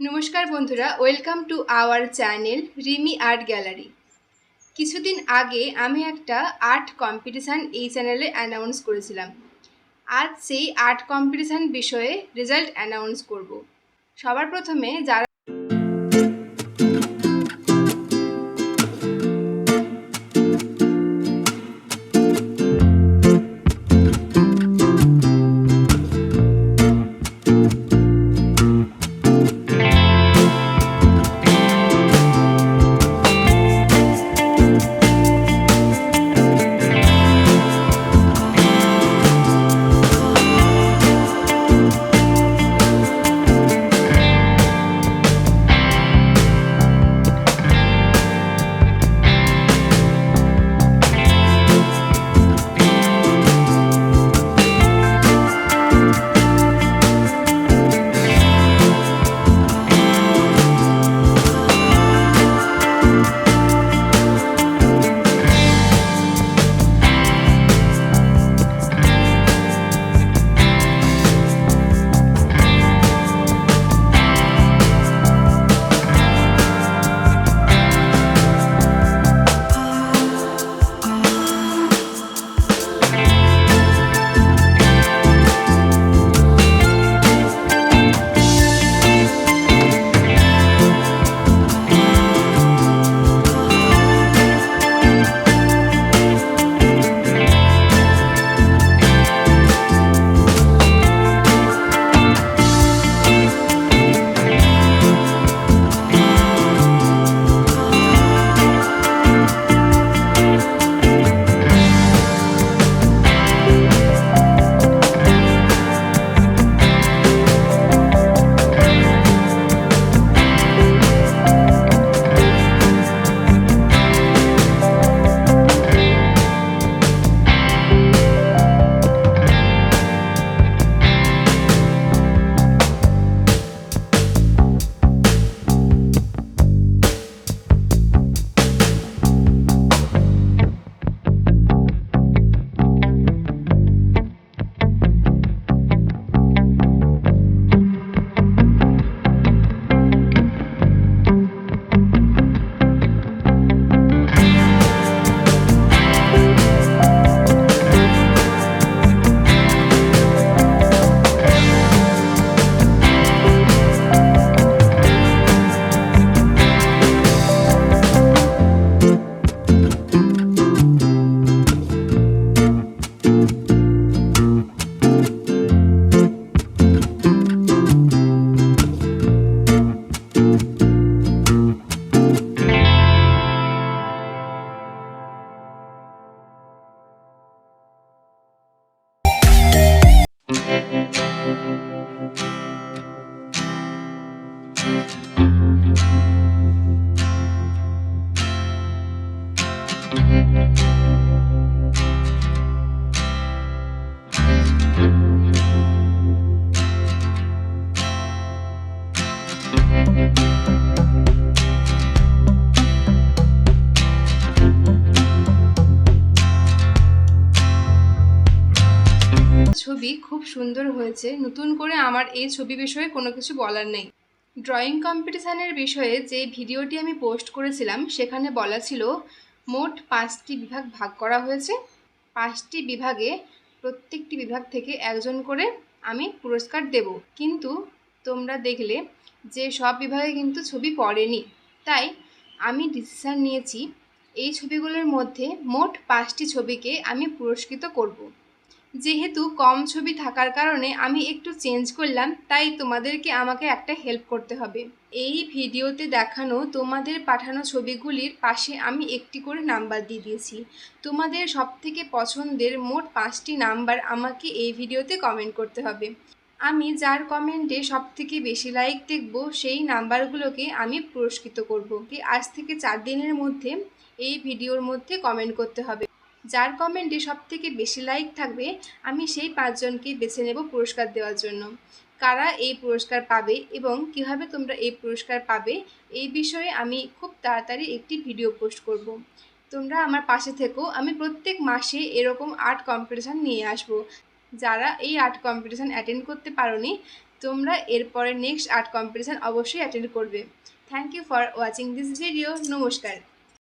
নমস্কার বন্ধুরা, welcome to our channel Rimi art gallery. কিছুদিন আগে আমি একটা আর্ট কম্পিটিশান এই চ্যানেলে অ্যানাউন্স করেছিলাম। আজ সেই আর্ট কম্পিটিশান বিষয়ে রেজাল্ট অ্যানাউন্স করব। সবার প্রথমে যারা ছবি খুব সুন্দর হয়েছে। নতুন করে আমার এই ছবি বিষয়ে কোনো কিছু বলার নেই। ড্রয়িং কম্পিটিশানের বিষয়ে যে ভিডিওটি আমি পোস্ট করেছিলাম, সেখানে বলা ছিল মোট পাঁচটি বিভাগ ভাগ করা হয়েছে। পাঁচটি বিভাগে প্রত্যেকটি বিভাগ থেকে একজন করে আমি পুরস্কার দেব। কিন্তু তোমরা দেখলে যে সব বিভাগে কিন্তু ছবি পড়েনি। তাই আমি ডিসিশান নিয়েছি, এই ছবিগুলোর মধ্যে মোট পাঁচটি ছবিকে আমি পুরস্কৃত করব। যেহেতু কম ছবি থাকার কারণে আমি একটু চেঞ্জ করলাম, তাই তোমাদেরকে আমাকে একটা হেল্প করতে হবে। এই ভিডিওতে দেখানো তোমাদের পাঠানো ছবিগুলির পাশে আমি একটি করে নাম্বার দিয়ে দিয়েছি। তোমাদের সবথেকে পছন্দের মোট পাঁচটি নাম্বার আমাকে এই ভিডিওতে কমেন্ট করতে হবে। আমি যার কমেন্টে সবথেকে বেশি লাইক দেখব, সেই নাম্বারগুলোকে আমি পুরস্কৃত করব। আজ থেকে চার দিনের মধ্যে এই ভিডিওর মধ্যে কমেন্ট করতে হবে। যার কমেন্টে সব থেকে বেশি লাইক থাকবে, আমি সেই পাঁচজনকে বেছে নেব পুরস্কার দেওয়ার জন্য। কারা এই পুরস্কার পাবে এবং কীভাবে তোমরা এই পুরস্কার পাবে, এই বিষয়ে আমি খুব তাড়াতাড়ি একটি ভিডিও পোস্ট করব। তোমরা আমার পাশে থেকো, আমি প্রত্যেক মাসে এরকম আর্ট কম্পিটিশান নিয়ে আসব। যারা এই আর্ট কম্পিটিশান অ্যাটেন্ড করতে পারোনি, তোমরা এরপরে নেক্সট আর্ট কম্পিটিশান অবশ্যই অ্যাটেন্ড করবে। Thank you for watching this video নমস্কার।